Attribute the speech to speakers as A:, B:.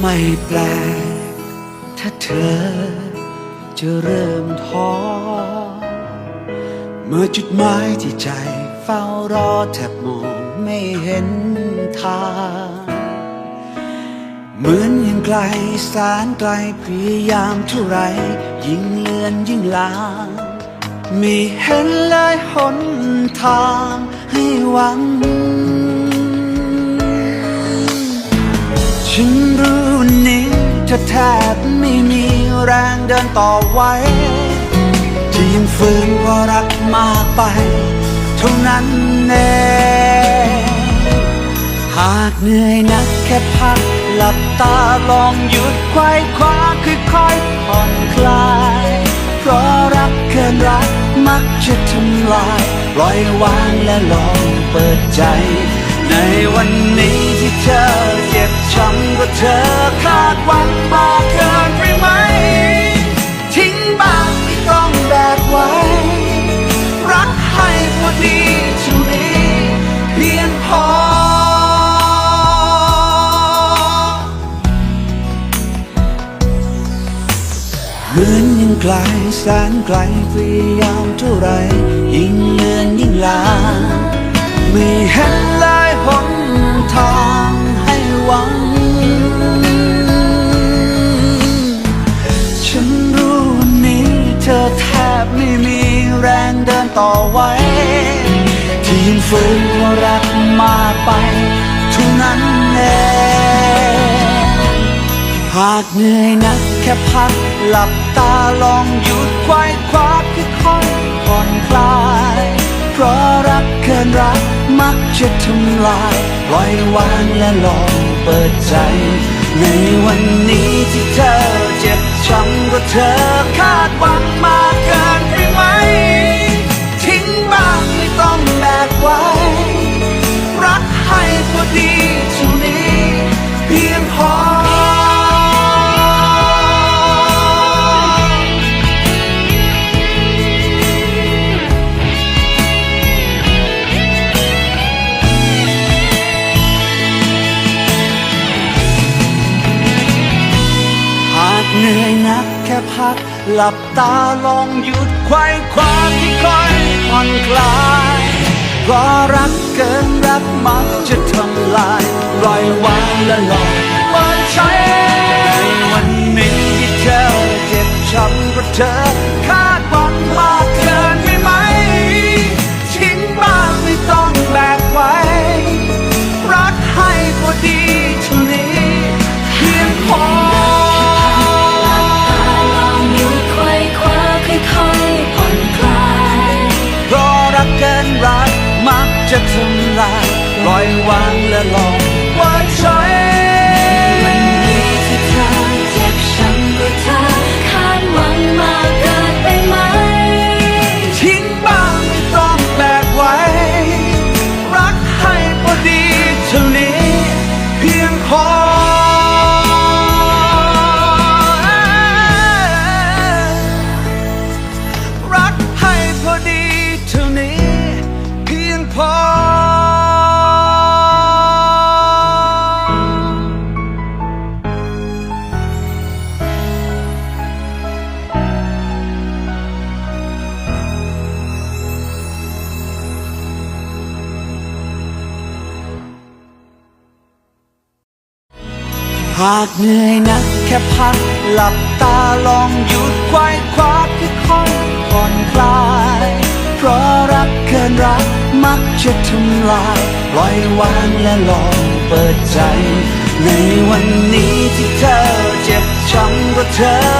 A: ไม่แปลก ถ้าเธอจะเริ่มท้อ เมื่อจุดหมายที่ใจเฝ้ารอแทบมองไม่เห็นทางเหมือนยังไกลแสนไกลพยายามเท่าไร ยิ่งเลือนยิ่งลางไม่เห็นเลายหนทางให้หวัง ฉันรู้วันนี้เธอแทบไม่มีแรงเดินต่อไว้ที่ยังฝืนเพราะรักมากไป เท่านั้นเองหากเหนื่อยนักแค่พักหลับตาลองหยุดควายคว้าค่อยๆผ่อนคลาย เพราะรักเกินรักมักจะทำลายปล่อยวางและลองเปิดใจ ในวันนี้ที่เธอ จ็บช้ำก็เธอคาดหวังมากเกินไปไหม ทิ้งบ้างไม่ต้องแบกไว้ รักให้พอดีเท่านี้เพียงพอ เหมือนยังไกลแสนไกลพยายามเท่าไร ยิ่งเลือนยิ่งลา ไม่เห็นเลย ฝืนเพราะรักมากไปเท่านั้นเองหากเหนื่อยนักแค่พักหลับตาลองหยุดควายคว้าค่อยๆผ่อนคลาย เพราะรักเกินรักมักจะทำลายปล่อยวางและลองเปิดใจ ในวันนี้ที่เธอเจ็บช้ำก็เธอคาดหวังมากเกิน พัก หลับตาลองหยุดไขว้ความที่ค่อยผ่อนคลายเพราะรักเกินรักมักจะทำลายปล่อยวางและลองเปิดใจในวันนี้ที่เธอเจ็บช้ำเพราะเธอ จะทำลายปล่อยวางและลองวางใจ
B: วันนี้ที่เธอเจ็บช้ำก็เธอคาดหวังมากเกินไปไหม
A: ทิ้งบ้างไม่ต้องแบกไว้ รักให้พอดีเท่านี้ เพียงพอ หากเหนื่อยนักแค่พักหลับตาลองหยุดควายคว้าค่อยๆผ่อนคลาย เพราะรักเกินรักมักจะทำลายปล่อยวางและลองเปิดใจ ในวันนี้ที่เธอเจ็บช้ำก็เธอ